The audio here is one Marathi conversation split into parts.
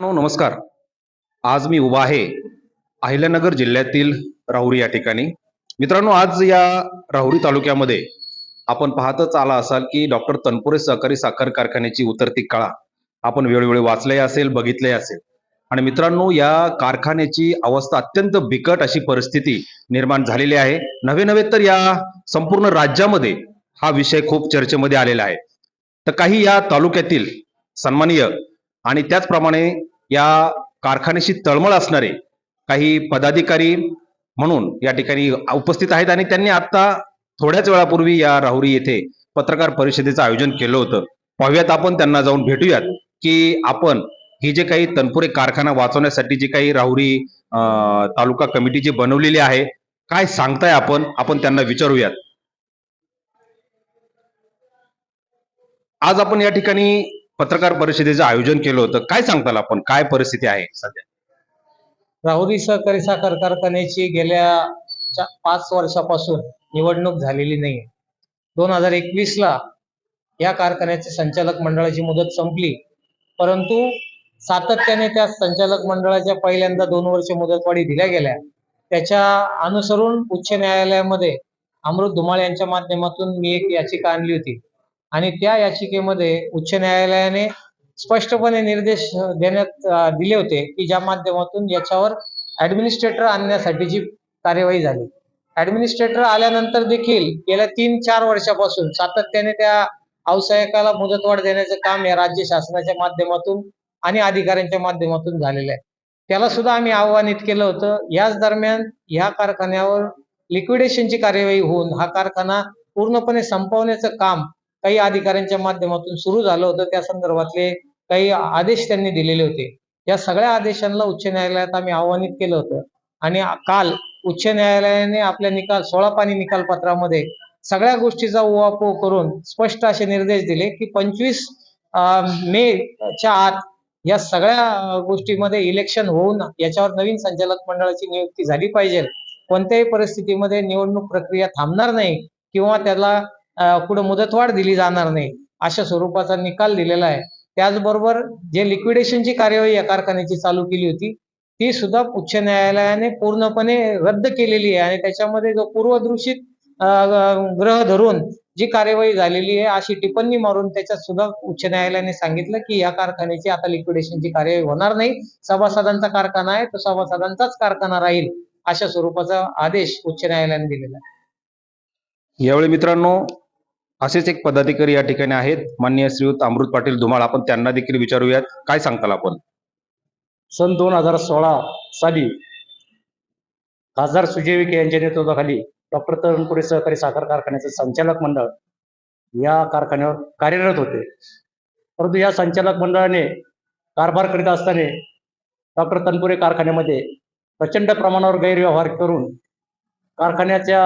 नमस्कार. आज मी उभा आहे अहिल्यानगर जिल्ह्यातील राहुरी या ठिकाणी. मित्रांनो आज या राहुरी तालुक्यामध्ये आपण पाहतच आला असाल की डॉक्टर तनपुरे सहकारी साखर कारखान्याची उतरती कळा आपण वेळोवेळी वाचले असेल बघितले असेल. आणि मित्रांनो या कारखान्याची अवस्था अत्यंत बिकट अशी परिस्थिती निर्माण झालेली आहे. नवे नव्हे तर या संपूर्ण राज्यामध्ये हा विषय खूप चर्चेमध्ये आलेला आहे. तर काही या तालुक्यातील सन्माननीय आणि त्याचप्रमाणे या कारखान्याशी तळमळ असणारे काही पदाधिकारी म्हणून या ठिकाणी उपस्थित आहेत आणि त्यांनी आता थोड्याच वेळापूर्वी या राहुरी येथे पत्रकार परिषदेचं आयोजन केलं होतं. पाहूयात आपण त्यांना जाऊन भेटूयात की आपण ही जे काही तनपुरे कारखाना वाचवण्यासाठी जी काही राहुरी तालुका कमिटी जी बनवलेली आहे काय सांगताय आपण? आपण त्यांना विचारूयात. आज आपण या ठिकाणी पत्रकार परिषदेचं आयोजन केलं होतं. काय सांगताल आपण? काय परिस्थिती आहे सध्या? राहुरी सहकारी साखर कारखान्याची गेल्या पाच वर्षापासून निवडणूक झालेली नाही दोन हजार एकवीस ला या कारखान्याच्या संचालक मंडळाची मुदत संपली. परंतु सातत्याने त्या संचालक मंडळाच्या पहिल्यांदा दोन वर्ष मुदतवाढी दिल्या गेल्या. त्याच्या अनुसरून उच्च न्यायालयामध्ये अमृत धुमाळ यांच्या माध्यमातून मी एक याचिका आणली होती. आणि त्या याचिकेमध्ये उच्च न्यायालयाने स्पष्टपणे निर्देश देण्यात दिले होते की ज्या माध्यमातून याच्यावर ऍडमिनिस्ट्रेटर आणण्यासाठीची कार्यवाही झाली. ऍडमिनिस्ट्रेटर आल्यानंतर देखील गेल्या तीन चार वर्षापासून सातत्याने त्या व्यावसायिकाला मुदतवाढ देण्याचं काम या राज्य शासनाच्या माध्यमातून आणि अधिकाऱ्यांच्या माध्यमातून झालेलं आहे. त्याला सुद्धा आम्ही आव्हानित केलं होतं. याच दरम्यान ह्या कारखान्यावर लिक्विडेशनची कार्यवाही होऊन हा कारखाना पूर्णपणे संपवण्याचं काम काही अधिकाऱ्यांच्या माध्यमातून सुरू झालं होतं. त्या संदर्भातले काही आदेश त्यांनी दिलेले होते. या सगळ्या आदेशांना उच्च न्यायालयात आम्ही आव्हानित केलं होतं. आणि काल उच्च न्यायालयाने आपल्या निकाल सोळा पाणी निकाल पत्रामध्ये सगळ्या गोष्टीचा उहापोह करून स्पष्ट असे निर्देश दिले की पंचवीस मे च्या आत या सगळ्या गोष्टीमध्ये इलेक्शन होऊन याच्यावर नवीन संचालक मंडळाची नियुक्ती झाली पाहिजे. कोणत्याही परिस्थितीमध्ये निवडणूक प्रक्रिया थांबणार नाही किंवा त्याला अं, पुढे मुदतवाढ दिली जाणार नाही अशा स्वरूपाचा निकाल दिलेला आहे. त्याचबरोबर जे लिक्विडेशनची कार्यवाही या कारखान्याची चालू केली होती ती सुद्धा उच्च न्यायालयाने पूर्णपणे रद्द केलेली आहे. आणि त्याच्यामध्ये जो पूर्वदृषित ग्रह धरून जी कार्यवाही झालेली आहे अशी टिप्पणी मारून त्याच्यात सुद्धा उच्च न्यायालयाने सांगितलं की या कारखान्याची आता लिक्विडेशनची कार्यवाही होणार नाही. सभासदांचा कारखाना आहे तो सभासदांचाच कारखाना राहील अशा स्वरूपाचा आदेश उच्च न्यायालयाने दिलेला आहे. यावेळी मित्रांनो असेच एक पदाधिकारी या ठिकाणी आहेत. माननीय श्रीयुत अमृत पाटील धुमाळ आपण त्यांना देखील विचारूयात. काय सांगताल आपण? सन दोन हजार सोळा साली खासदार सुजय विखे यांच्या नेतृत्वाखाली डॉक्टर तरुणपुरे सहकारी साखर कारखान्याचे संचालक मंडळ या कारखान्यावर कार्यरत होते. परंतु या संचालक मंडळाने कारभार करीत असताना डॉक्टर तनपुरे कारखान्यामध्ये प्रचंड प्रमाणावर गैरव्यवहार करून कारखान्याच्या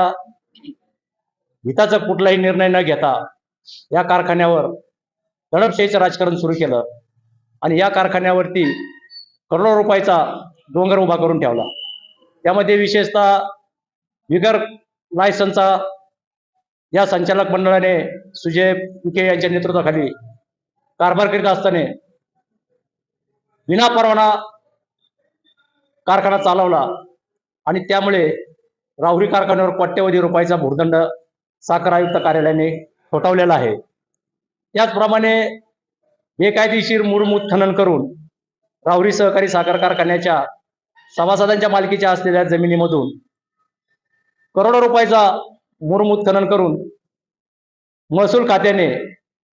हिताचा कुठलाही निर्णय न घेता या कारखान्यावर दडपशाहीचं राजकारण सुरू केलं आणि या कारखान्यावरती करोडो रुपयाचा डोंगर उभा करून ठेवला. त्यामध्ये विशेषतः बिगर लायसनचा या संचालक मंडळाने सुजय विखे यांच्या नेतृत्वाखाली कारभार करीत असताना विनापरवाना कारखाना चालवला आणि त्यामुळे राहुरी कारखान्यावर कोट्यवधी रुपयाचा भूर्दंड साखर आयुक्त कार्यालयाने ठोठावलेला आहे. त्याचप्रमाणे बेकायदेशीर मूळमूत खनन करून राहुरी सहकारी साखर कारखान्याच्या सभासदांच्या मालकीच्या असलेल्या जमिनीमधून करोडो रुपयाचा मुरमूत खनन करून महसूल खात्याने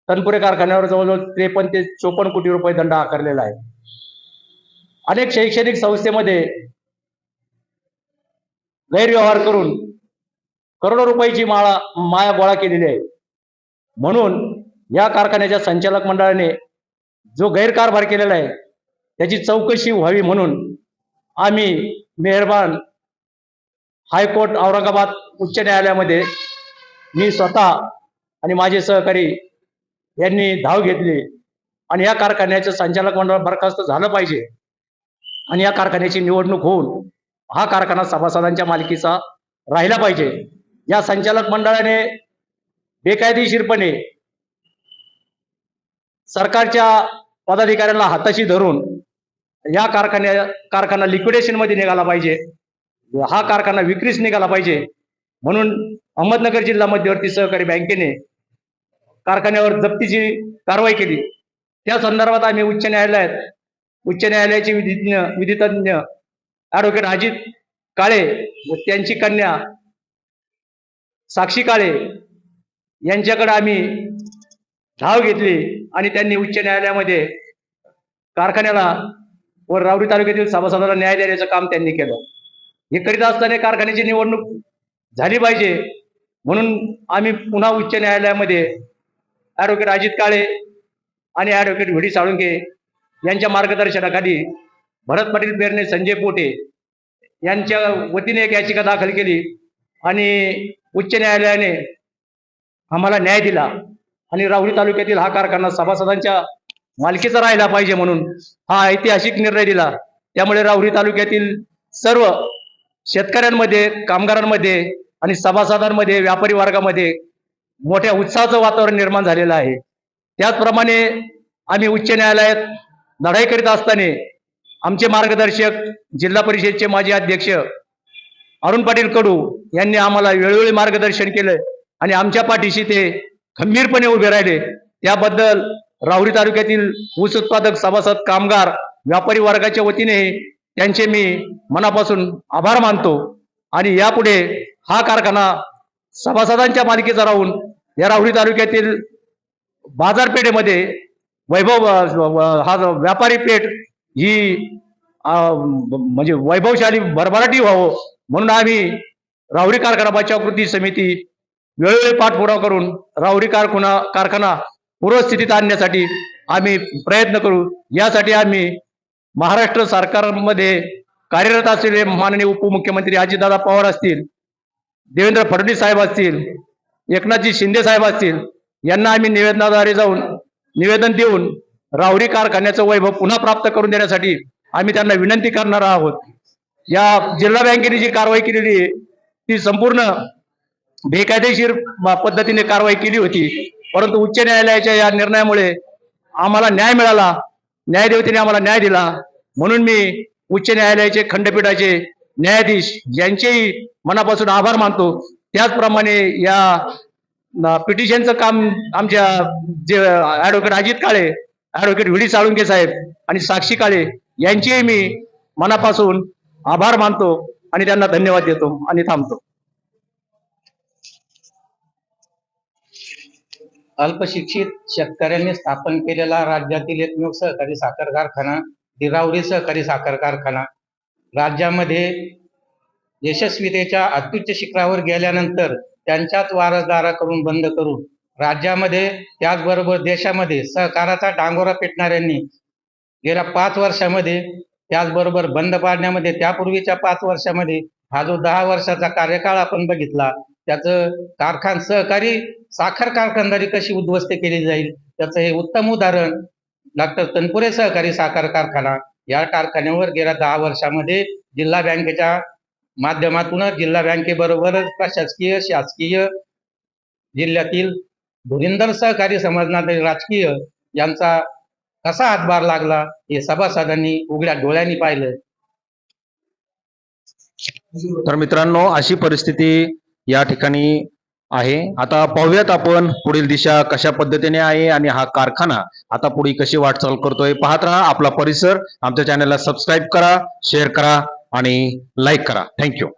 तनपुरे कारखान्यावर जवळजवळ त्रेपन्न ते चोपन्न कोटी रुपये दंड आकारलेला आहे. अनेक शैक्षणिक संस्थेमध्ये गैरव्यवहार करून करोडो रुपयाची माळा माया गोळा केलेली आहे. म्हणून या कारखान्याच्या संचालक मंडळाने जो गैरकारभार केलेला आहे त्याची चौकशी व्हावी म्हणून आम्ही मेहरबान हायकोर्ट औरंगाबाद उच्च न्यायालयामध्ये मी स्वतः आणि माझे सहकारी यांनी धाव घेतली आणि या कारखान्याचं संचालक मंडळ बरखास्त झालं पाहिजे आणि या कारखान्याची निवडणूक होऊन हा कारखाना सभासदांच्या मालकीचा राहिला पाहिजे. या संचालक मंडळाने बेकायदेशीरपणे सरकारच्या पदाधिकाऱ्यांना हाताशी धरून या कारखान्या कारखाना लिक्विडेशनमध्ये निघाला पाहिजे. हा कारखाना विक्रीस निघाला पाहिजे. म्हणून अहमदनगर जिल्हा मध्यवर्ती सहकारी बँकेने कारखान्यावर जप्तीची कारवाई केली. त्या संदर्भात आम्ही उच्च न्यायालयात उच्च न्यायालयाचे विधिज्ञ विधितज्ञ ॲडव्होकेट अजित काळे व त्यांची कन्या साक्षी काळे यांच्याकडे आम्ही धाव घेतली आणि त्यांनी उच्च न्यायालयामध्ये कारखान्याला व रावरी तालुक्यातील सभासदाला न्याय देण्याचं काम त्यांनी केलं. हे करीत असताना कारखान्याची निवडणूक झाली पाहिजे म्हणून आम्ही पुन्हा उच्च न्यायालयामध्ये ॲडव्होकेट अजित काळे आणि ॲडव्होकेट व्ही डी साळुंके यांच्या मार्गदर्शनाखाली भरत पाटील बेरणे संजय पोटे यांच्या वतीने एक याचिका दाखल केली आणि उच्च न्यायालयाने आम्हाला न्याय दिला. आणि राहुरी तालुक्यातील हा कारखाना सभासदांच्या मालकीचा राहिला पाहिजे म्हणून हा ऐतिहासिक निर्णय दिला. त्यामुळे राहुरी तालुक्यातील सर्व शेतकऱ्यांमध्ये कामगारांमध्ये आणि सभासदांमध्ये व्यापारी वर्गामध्ये मोठ्या उत्साहाचं वातावरण निर्माण झालेलं आहे. त्याचप्रमाणे आम्ही उच्च न्यायालयात लढाई करीत असताना आमचे मार्गदर्शक जिल्हा परिषदचे माजी अध्यक्ष अरुण पाटील कडू यांनी आम्हाला वेळोवेळी मार्गदर्शन केलं आणि आमच्या पाठीशी ते खंबीरपणे उभे राहिले. त्याबद्दल राहुरी तालुक्यातील ऊस उत्पादक सभासद कामगार व्यापारी वर्गाच्या वतीने त्यांचे मी मनापासून आभार मानतो. आणि यापुढे हा कारखाना सभासदांच्या मालकीचा राहून या राहुरी तालुक्यातील बाजारपेठेमध्ये वैभव हा व्यापारी पेठ ही म्हणजे वैभवशाली भरभराटी व्हावं म्हणून आम्ही राहुरी कारखाना बचाव कृती समिती वेळोवेळी पाठपुरावा करून राहुरी कारखाना कारखाना पूर्वस्थितीत आणण्यासाठी आम्ही प्रयत्न करू. यासाठी आम्ही महाराष्ट्र सरकारमध्ये कार्यरत असलेले माननीय उपमुख्यमंत्री अजितदादा पवार असतील देवेंद्र फडणवीस साहेब असतील एकनाथजी शिंदे साहेब असतील यांना आम्ही निवेदनाद्वारे जाऊन निवेदन देऊन राहुरी कारखान्याचं वैभव पुन्हा प्राप्त करून देण्यासाठी आम्ही त्यांना विनंती करणार आहोत. या जिल्हा बँकेने जी कारवाई केलेली आहे ती संपूर्ण बेकायदेशीर पद्धतीने कारवाई केली होती. परंतु उच्च न्यायालयाच्या या निर्णयामुळे आम्हाला न्याय मिळाला. न्यायदेवतेने आम्हाला न्याय दिला. म्हणून मी उच्च न्यायालयाचे खंडपीठाचे न्यायाधीश यांचेही मनापासून आभार मानतो. त्याचप्रमाणे या पिटिशनचं काम आमच्या जे advocate Ajit Kale advocate V D Salunke Saheb आणि साक्षी काळे यांचेही मी मनापासून आभार मानतो आणि त्यांना धन्यवाद देतो आणि थांबतो. अल्पशिक्षित शेतकऱ्यांनी स्थापन केलेला राज्यातील एकमेव सहकारी साखर कारखाना दिरावरी सहकारी साखर कारखाना. राज्यामध्ये यशस्वीतेच्या अत्युच्च शिखरावर गेल्यानंतर त्यांच्याच वारसदाराकडून बंद करून राज्यामध्ये त्याचबरोबर देशामध्ये सहकाराचा डांगोरा पेटणाऱ्यांनी गेल्या पाच वर्षामध्ये त्याचबरोबर बंद पाडण्यामध्ये त्यापूर्वीच्या पाच वर्षामध्ये हा जो दहा वर्षाचा कार्यकाळ आपण बघितला त्याचं कारखान सहकारी साखर कारखानदारी कशी उद्ध्वस्त केली जाईल त्याचं हे उत्तम उदाहरण डॉक्टर तनपुरे सहकारी साखर कारखाना या कारखान्यावर गेल्या दहा वर्षामध्ये जिल्हा बँकेच्या माध्यमातून जिल्हा बँकेबरोबरच प्रशासकीय शासकीय जिल्ह्यातील धुरिंदर सहकारी समजणारे राजकीय यांचा कसा हातभार लागला? हे सभासदांनी उघड्या डोळ्यांनी पाहिलं. तर मित्रांनो अशी परिस्थिती या ठिकाणी आहे. आता पाहूयात आपण पुढील दिशा कशा पद्धतीने आहे आणि हा कारखाना आता पुढे कशी वाटचाल करतोय. पाहत राहा आपला परिसर. आमच्या चॅनलला सबस्क्राईब करा शेअर करा आणि लाईक करा. थँक्यू